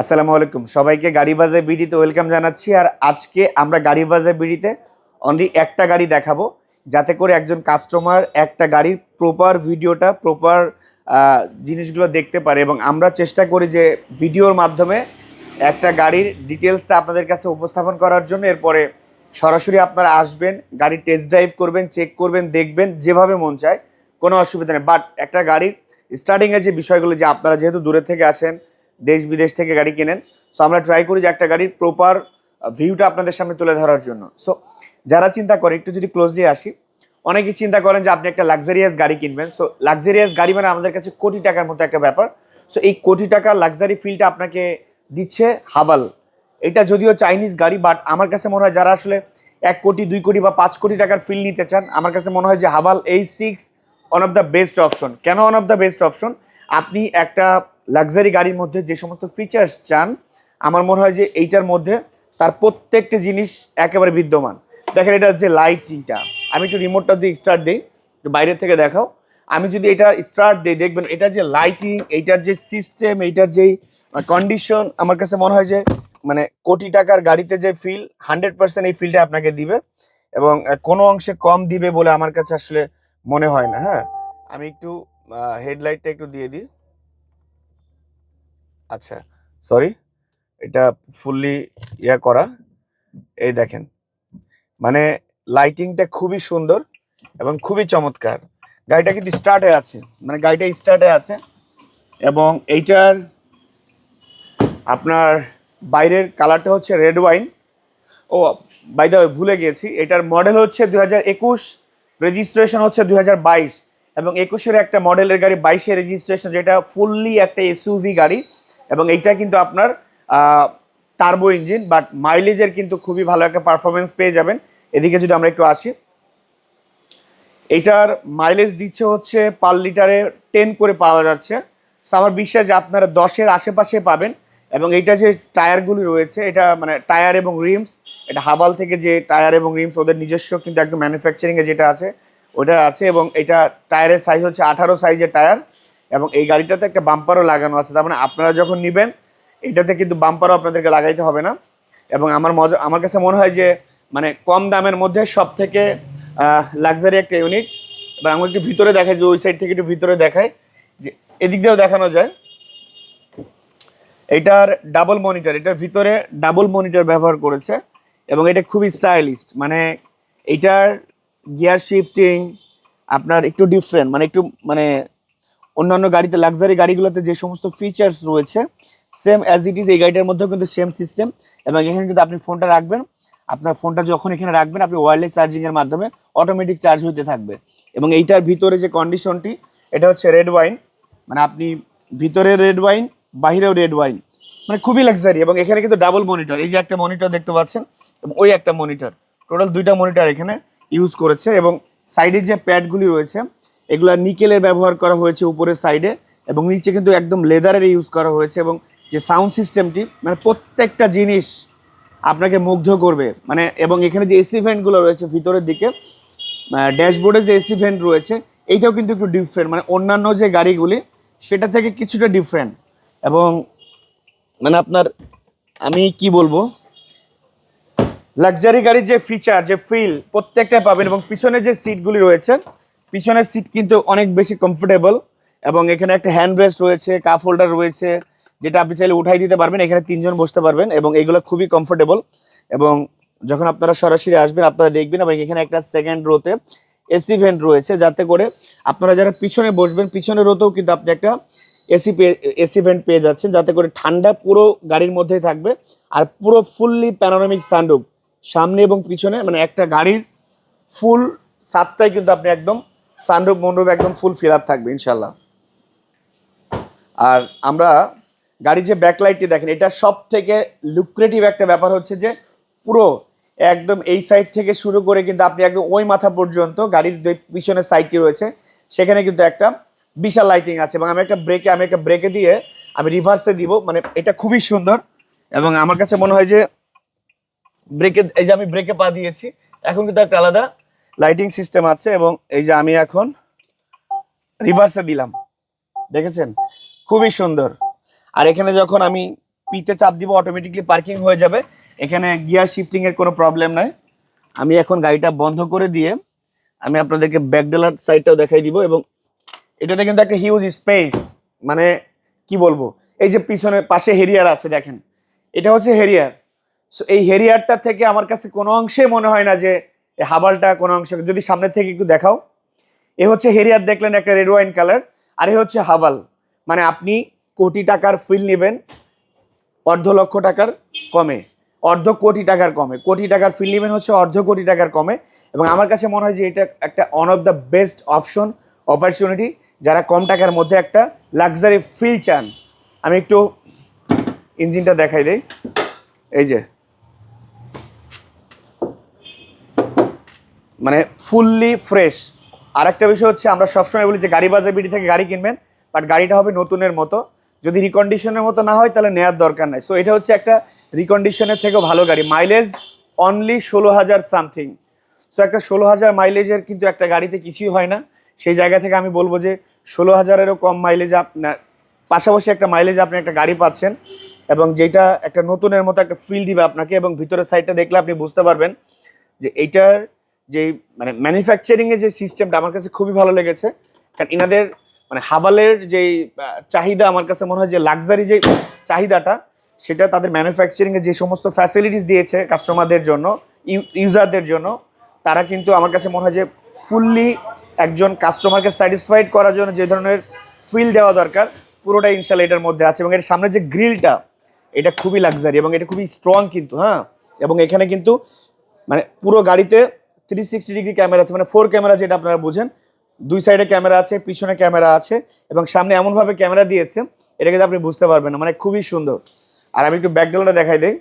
আসসালামু আলাইকুম। সবাইকে গাড়ি বাজার বিডিতে ওয়েলকাম জানাচ্ছি। আর আজকে আমরা গাড়ি বাজার বিডিতে অনলি একটা গাড়ি দেখাবো, যাতে করে একজন কাস্টমার একটা গাড়ির প্রপার ভিডিওটা প্রপার জিনিসগুলো দেখতে পারে। এবং আমরা চেষ্টা করি যে ভিডিওর মাধ্যমে একটা গাড়ির ডিটেলসটা আপনাদের কাছে উপস্থাপন করার জন্য। এরপরে সরাসরি আপনারা আসবেন, গাড়ি টেস্ট ড্রাইভ করবেন চেক করবেন, দেখবেন, যেভাবে মন চায়, কোনো অসুবিধা নেই। বাট একটা গাড়ির স্টার্টিংয়ে যে বিষয়গুলো, যে আপনারা যেহেতু দূরে থেকে আসেন দেশ বিদেশ থেকে গাড়ি কেনেন। সো আমরা ট্রাই করি যে একটা গাড়ির প্রপার ভিউটা আপনাদের সামনে তুলে ধরার জন্য। সো যারা চিন্তা করে, একটু যদি ক্লোজলি আসি, অনেকেই চিন্তা করেন যে আপনি একটা লাক্সারিয়াস গাড়ি কিনবেন। সো লাক্সারিয়াস গাড়ি মানে আমাদের কাছে কোটি টাকার মতো একটা ব্যাপার। সো এই কোটি টাকার লাক্সারি ফিলটা আপনাকে দিচ্ছে হাবাল। এটা যদিও চাইনিজ গাড়ি বাট আমার কাছে মনে হয় যারা আসলে এক কোটি, দুই কোটি বা পাঁচ কোটি টাকার ফিল নিতে চান, আমার কাছে মনে হয় যে Haval H six one of the best option কেন one of the best option আপনি একটা লাক্সারি গাড়ির মধ্যে যে সমস্ত ফিচার্স চান, আমার মনে হয় যে এইটার মধ্যে তার প্রত্যেকটি জিনিস একেবারে বিদ্যমান। দেখেন এটা যে লাইটিংটা আমি একটু রিমোটটা দিয়ে স্টার্ট দিই, একটু বাইরের থেকে দেখাও। আমি যদি এটা স্টার্ট দিই, দেখবেন এটা যে লাইটিং এইটার যে সিস্টেম এইটার যেই কন্ডিশন আমার কাছে মনে হয় যে মানে কোটি টাকার গাড়িতে যে ফিল হান্ড্রেড পার্সেন্ট এই ফিলটা আপনাকে দিবে এবং কোনো অংশে কম দিবে বলে আমার কাছে আসলে মনে হয় না হ্যাঁ? আমি একটু হেডলাইটটা একটু দিয়ে দিই। আচ্ছা সরি এটা ফুললি ইয়া করা। এই দেখেন মানে লাইটিংটা খুবই সুন্দর এবং খুবই চমৎকার। গাড়িটা কিন্তু স্টার্টে আছে মানে গাড়িটা স্টার্টে আছে এবং এইটার আপনার বাইরের কালারটা হচ্ছে রেড ওয়াইন ও বাই দ্য ভুলে গিয়েছি এটার মডেল হচ্ছে দু হাজার একুশ রেজিস্ট্রেশন হচ্ছে দু হাজার বাইশ এবং একুশের একটা মডেলের গাড়ি বাইশে রেজিস্ট্রেশন যেটা ফুললি একটা এসইউভি গাড়ি। এবং এইটা কিন্তু আপনার টার্বো ইঞ্জিন বাট মাইলেজের কিন্তু খুবই ভালো একটা পারফরমেন্স পেয়ে যাবেন। এদিকে যদি আমরা একটু আসি এইটার মাইলেজ দিচ্ছে হচ্ছে পার লিটারে টেন করে পাওয়া যাচ্ছে। So, আমার বিশ্বাস যে আপনারা দশের আশেপাশে পাবেন এবং এইটা যে টায়ারগুলি রয়েছে, এটা মানে টায়ার এবং রিমস এটা হাবাল থেকে যে টায়ার এবং রিমস ওদের নিজস্ব কিন্তু একদম ম্যানুফ্যাকচারিংয়ে যেটা আছে, ওটা আছে এবং এটা টায়ারের সাইজ হচ্ছে আঠারো সাইজের টায়ার। এবং এই গাড়িটাতে একটা বাম্পারও লাগানো আছে। তার মানে আপনারা যখন নেবেন, এটাতে কিন্তু বাম্পারও আপনাদেরকে লাগাইতে হবে না। এবং আমার মজা, আমার কাছে মনে হয় যে মানে কম দামের মধ্যে সব থেকে লাক্সারি একটা ইউনিট এবার আমি একটু ভিতরে দেখাই যে ওই সাইড থেকে একটু ভিতরে দেখাই, যে এদিক দিয়েও দেখানো যায়। এটার ডাবল মনিটর এটার ভিতরে ডাবল মনিটর ব্যবহার করেছে। এবং এটা খুবই স্টাইলিস্ট মানে এইটার গিয়ার শিফটিং আপনার একটু ডিফারেন্ট মানে একটু মানে অন্যান্য গাড়িতে লাক্সারি গাড়িগুলোতে যে সমস্ত ফিচার্স রয়েছে সেম অ্যাজ ইট ইজ এই গাড়িটার মধ্যেও কিন্তু সেম সিস্টেম এবং এখানে কিন্তু আপনি ফোনটা রাখবেন। আপনার ফোনটা যখন এখানে রাখবেন, আপনি ওয়ারলেস চার্জিংয়ের মাধ্যমে অটোমেটিক চার্জ হতে থাকবে। এবং এইটার ভিতরে যে কন্ডিশনটি এটা হচ্ছে রেড ওয়াইন মানে আপনি ভিতরে রেড ওয়াইন বাহিরেও রেড ওয়াইন মানে খুবই লাক্সারি এবং এখানে কিন্তু ডাবল মনিটর এই যে একটা মনিটর দেখতে পাচ্ছেন, এবং ওই একটা মনিটর টোটাল দুইটা মনিটর এখানে ইউজ করেছে এবং সাইডে যে প্যাডগুলি রয়েছে এগুলা নিকেলের ব্যবহার করা হয়েছে উপরের সাইডে এবং নিচে কিন্তু একদম লেদারের ইউজ করা হয়েছে এবং যে সাউন্ড সিস্টেমটি মানে প্রত্যেকটা জিনিস আপনাকে মুগ্ধ করবে। মানে এবং এখানে যে এসি ভেন্টগুলো রয়েছে ভিতরের দিকে ড্যাশবোর্ডে যে এসি ভেন্ট রয়েছে এইটাও কিন্তু একটু ডিফারেন্ট মানে অন্যান্য যে গাড়িগুলি, সেটা থেকে কিছুটা ডিফারেন্ট এবং মানে আপনার, আমি কি বলব? লাক্সারি গাড়ির যে ফিচার যে ফিল প্রত্যেকটা পাবেন এবং পিছনে যে সিটগুলি রয়েছে পিছনের সিট কিন্তু অনেক বেশি কমফোর্টেবল এবং এখানে একটা হ্যান্ড রেস্ট রয়েছে কাপ হোল্ডার রয়েছে, যেটা আপনি চাইলে উঠাই দিতে পারবেন, এখানে তিনজন বসতে পারবেন এবং এগুলো খুবই কমফোর্টেবল এবং যখন আপনারা সরাসরি আসবেন, আপনারা দেখবেন এবং এখানে একটা সেকেন্ড রোতে এসি ভেন্ট রয়েছে, যাতে করে আপনারা যারা পিছনে বসবেন পিছনে রোতেও কিন্তু আপনি একটা এসি এসি ভেন্ট পেয়ে যাচ্ছেন, যাতে করে ঠান্ডা পুরো গাড়ির মধ্যেই থাকবে আর পুরো ফুললি প্যানোরামিক সানরুফ সামনে এবং পিছনে মানে একটা গাড়ির ফুল সাতটাই কিন্তু আপনি একদম সানরুফ মন্ডপ একদম ফুল ফিল আপ থাকবে ইনশাল্লাহ আর আমরা গাড়ির যে ব্যাকলাইটটি দেখেন, এটা সব থেকে লুক্রেটিভ একটা ব্যাপার হচ্ছে যে, পুরো একদম এই সাইড থেকে শুরু করে কিন্তু আপনি একদম ওই মাথা পর্যন্ত গাড়ির পিছনের সাইডটি রয়েছে, সেখানে কিন্তু একটা বিশাল লাইটিং আছে। এবং আমি একটা ব্রেকে আমি একটা ব্রেকে দিয়ে আমি রিভার্সে দিব মানে এটা খুবই সুন্দর। এবং আমার কাছে মনে হয় যে ব্রেকে এই যে আমি ব্রেকে পা দিয়েছি, এখন কিন্তু একটা আলাদা লাইটিং সিস্টেম আছে এবং এই যে আমি এখন রিভার্সে দিলাম। দেখেছেন? খুবই সুন্দর। আর এখানে যখন আমি পিতে চাপ দিব অটোমেটিকলি পার্কিং হয়ে যাবে। এখানে গিয়ার শিফটিং এর কোনো প্রবলেম নাই। আমি এখন গাড়িটা বন্ধ করে দিয়ে আমি আপনাদেরকে ব্যাকডেলার সাইডটাও দেখাই দিব এবং এটাতে কিন্তু একটা হিউজ স্পেস মানে কি বলব? এই যে পিছনে পাশে হেরিয়ার আছে, দেখেন। এটা হচ্ছে হেরিয়ার সো এই হেরিয়ারটা থেকে আমার কাছে কোনো অংশে মনে হয় না যে এই হাবালটা কোনো অংশ, যদি সামনে থেকে একটু দেখাও। এ হচ্ছে হেরিয়ার দেখলেন একটা রেড ওয়াইন কালার আর এ হচ্ছে হাবাল। মানে আপনি কোটি টাকার ফিল নেবেন, অর্ধ লক্ষ টাকার কমে, অর্ধ কোটি টাকার কমে। কোটি টাকার ফিল নেবেন হচ্ছে অর্ধ কোটি টাকার কমে, এবং আমার কাছে মনে হয় যে এটা একটা one of the best option opportunity যারা কম টাকার মধ্যে একটা লাক্সারি ফিল চান। আমি একটু ইঞ্জিনটা দেখাই দেই। এই যে মানে ফুললি ফ্রেশ আর একটা বিষয় হচ্ছে, আমরা সবসময় বলি যে গাড়ি বাজার বিডি থেকে গাড়ি কিনবেন বাট গাড়িটা হবে নতুনের মতো। যদি রিকন্ডিশনের মতো না হয়, তাহলে নেওয়ার দরকার নাই। সো এটা হচ্ছে একটা রিকন্ডিশনের থেকেও ভালো গাড়ি। মাইলেজ অনলি ষোলো হাজার সামথিং সো একটা ষোলো হাজার মাইলেজের কিন্তু একটা গাড়িতে কিছুই হয় না। সেই জায়গা থেকে আমি বলব যে, ষোলো হাজারেরও কম মাইলেজ আপনার পাশাপাশি একটা মাইলেজ আপনি একটা গাড়ি পাচ্ছেন, এবং যেটা একটা নতুনের মতো একটা ফিল দিবে আপনাকে, এবং ভিতরের সাইডটা দেখলে আপনি বুঝতে পারবেন যে এইটার যে মানে ম্যানুফ্যাকচারিং এর যে সিস্টেমটা আমার কাছে খুবই ভালো লেগেছে। কারণ ইনাদের মানে হাবালের যে চাহিদা আমার কাছে মনে হয় যে লাক্সারি যে চাহিদাটা, সেটা তাদের ম্যানুফ্যাকচারিং এ যে সমস্ত ফ্যাসিলিটিস দিয়েছে কাস্টমারদের জন্য ইউজারদের জন্য, তারা কিন্তু আমার কাছে মনে হয় যে ফুললি একজন কাস্টমারকে স্যাটিসফাইড করার জন্য যে ধরনের ফিল দেওয়া দরকার পুরোটা ইনশাল্লাহ এটার মধ্যে আছে। এবং এর সামনে যে গ্রিলটা এটা খুবই লাক্সারি এবং এটা খুবই স্ট্রং কিন্তু হ্যাঁ? এবং এখানে কিন্তু মানে পুরো গাড়িতে থ্রি সিক্সটি ডিগ্রি ক্যামেরা আছে মানে ফোর ক্যামেরা যেটা আপনারা বুঝেন, দুই সাইডে ক্যামেরা আছে, পিছনে ক্যামেরা আছে, এবং সামনে এমনভাবে ক্যামেরা দিয়েছে, এটা কিন্তু আপনি বুঝতে পারবেন না মানে খুবই সুন্দর। আর আমি একটু ব্যাকডালটা দেখাই দিই।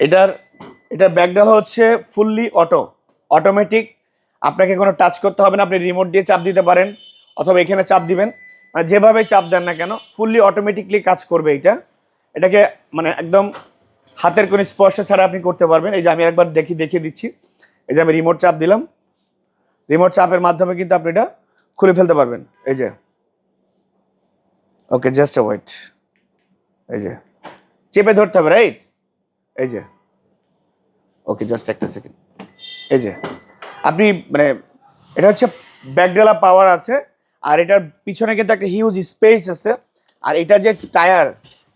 এটার এটার ব্যাকডাল হচ্ছে ফুললি অটো অটোমেটিক আপনাকে কোনো টাচ করতে হবে না, আপনি রিমোট দিয়ে চাপ দিতে পারেন, অথবা এখানে চাপ দিবেন। মানে যেভাবে চাপ দেন না কেন ফুললি অটোমেটিকলি কাজ করবে এটা। এটাকে মানে একদম হাতের কোনো স্পর্শ ছাড়া আপনি করতে পারবেন। এই যে আমি একবার দেখি, দেখিয়ে দিচ্ছি। এই যে আমি রিমোট চাপ দিলাম। রিমোট চাপের মাধ্যমে কিন্তু আপনি এটা খুলে ফেলতে পারবেন। এই যে। ওকে জাস্ট ওয়েট এই যে। চেপে ধরতে হবে রাইট এই যে। ওকে জাস্ট একটা সেকেন্ড এই যে। আপনি মানে এটা হচ্ছে ব্যাকডেলা পাওয়ার আছে, আর এটার পিছনে কিন্তু একটা হিউজ স্পেস আছে। আর এটা যে টায়ার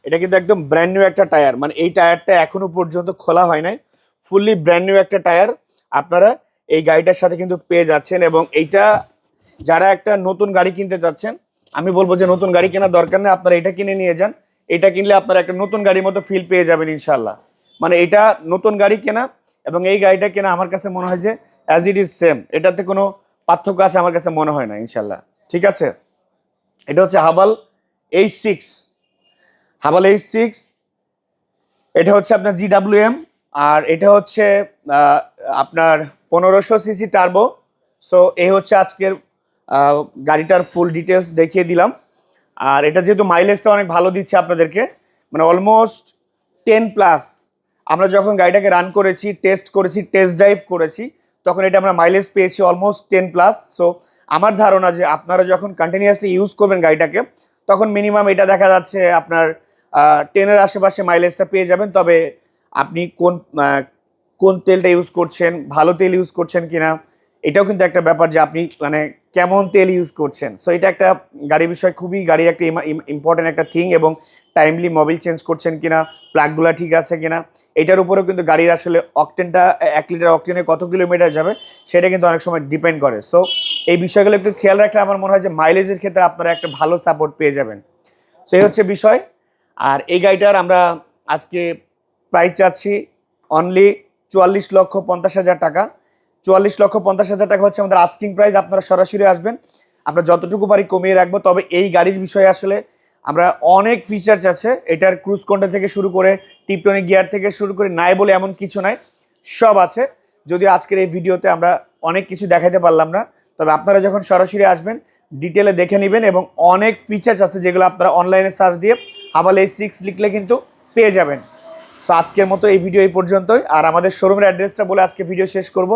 এটা কিন্তু একদম ব্র্যান্ড নিউ একটা টায়ার মানে এই টায়ারটা এখনও পর্যন্ত খোলা হয় নাই। ফুললি ব্র্যান্ড নিউ একটা টায়ার আপনারা এই গাড়িটার সাথে কিন্তু পেয়ে যাচ্ছেন এবং এইটা যারা একটা নতুন গাড়ি কিনতে যাচ্ছেন, আমি বলব যে নতুন গাড়ি কেনার দরকার নেই, আপনারা এটা কিনে নিয়ে যান। এটা কিনলে আপনারা একটা নতুন গাড়ির মতো ফিল পেয়ে যাবেন ইনশাল্লাহ মানে এটা নতুন গাড়ি কেনা এবং এই গাড়িটা কেনা আমার কাছে মনে হয় যে অ্যাজ ইট ইজ সেম এটাতে কোনো পার্থক্য আছে আমার কাছে মনে হয় না ইনশাল্লাহ ঠিক আছে? এটা হচ্ছে Haval H six Haval H six এটা হচ্ছে আপনার জিডাব্লিউএম আর এটা হচ্ছে আপনার পনেরোশো সিসি টার্বো সো এই হচ্ছে আজকের গাড়িটার ফুল ডিটেলস দেখিয়ে দিলাম। আর এটা যেহেতু মাইলেজটা অনেক ভালো দিচ্ছে আপনাদেরকে মানে অলমোস্ট টেন প্লাস আমরা যখন গাড়িটাকে রান করেছি টেস্ট করেছি টেস্ট ড্রাইভ করেছি, তখন এটা আমরা মাইলেজ পেয়েছি অলমোস্ট টেন প্লাস সো আমার ধারণা যে আপনারা যখন কন্টিনিউয়াসলি ইউজ করবেন গাড়িটাকে, তখন মিনিমাম এটা দেখা যাচ্ছে আপনার টেনের আশেপাশে মাইলেজটা পেয়ে যাবেন। তবে আপনি কোন কোন তেলটা ইউজ করছেন, ভালো তেল ইউজ করছেন কিনা, এটাও কিন্তু একটা ব্যাপার যে আপনি মানে কেমন তেল ইউজ করছেন। সো এটা একটা গাড়ির বিষয়, খুবই গাড়ির একটা ইম্পর্টেন্ট একটা থিং এবং টাইমলি মোবিল চেঞ্জ করছেন কিনা প্লাগগুলো ঠিক আছে কিনা, এটার উপরেও কিন্তু গাড়ির আসলে অকটেনটা এক লিটার অকটেনে কত কিলোমিটার যাবে, সেটা কিন্তু অনেক সময় ডিপেন্ড করে। সো এই বিষয়গুলো একটু খেয়াল রাখলে আমার মনে হয় যে মাইলেজের ক্ষেত্রে আপনারা একটা ভালো সাপোর্ট পেয়ে যাবেন। সেই হচ্ছে বিষয়। আর এই গাড়িটার আমরা আজকে প্রাইস চাচ্ছি অনলি চুয়াল্লিশ লক্ষ পঞ্চাশ হাজার টাকা। চুয়াল্লিশ লক্ষ পঞ্চাশ হাজার টাকা হচ্ছে আমাদের আস্কিং প্রাইস আপনারা সরাসরি আসবেন। আমরা যতটুকু পারি কমিয়ে রাখব, তবে এই গাড়ির বিষয়ে আসলে আমরা অনেক ফিচার্স আছে। এটার ক্রুজ কন্ট্রোল থেকে শুরু করে টিপটনিক গিয়ার থেকে শুরু করে, নাই বলে এমন কিছু নাই, সব আছে। যদি আজকের এই ভিডিওতে আমরা অনেক কিছু দেখাতে পারলাম না, তবে আপনারা যখন সরাসরি আসবেন ডিটেলে দেখে নেবেন এবং অনেক ফিচার্স আছে যেগুলো আপনারা অনলাইনে সার্চ দিয়ে হাবাল সিক্স লিখলে কিন্তু পেয়ে যাবেন। সো আজকের মতো এই ভিডিও এই পর্যন্তই। আর আমাদের শোরুমের অ্যাড্রেসটা বলে আজকে ভিডিও শেষ করব।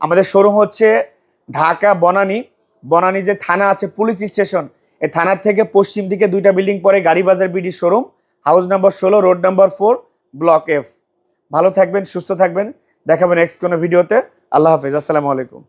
আমাদের শোরুম হচ্ছে ঢাকা বনানী। বনানী যে থানা আছে, পুলিশ স্টেশন, এই থানার থেকে পশ্চিম দিকে দুইটা বিল্ডিং পরে গাড়ি বাজার বিডি শোরুম হাউস নাম্বার ষোলো road number four block F ভালো থাকবেন, সুস্থ থাকবেন। দেখাবেন নেক্সট কোনো ভিডিওতে আল্লাহ হাফিজ। আসসালামু আলাইকুম।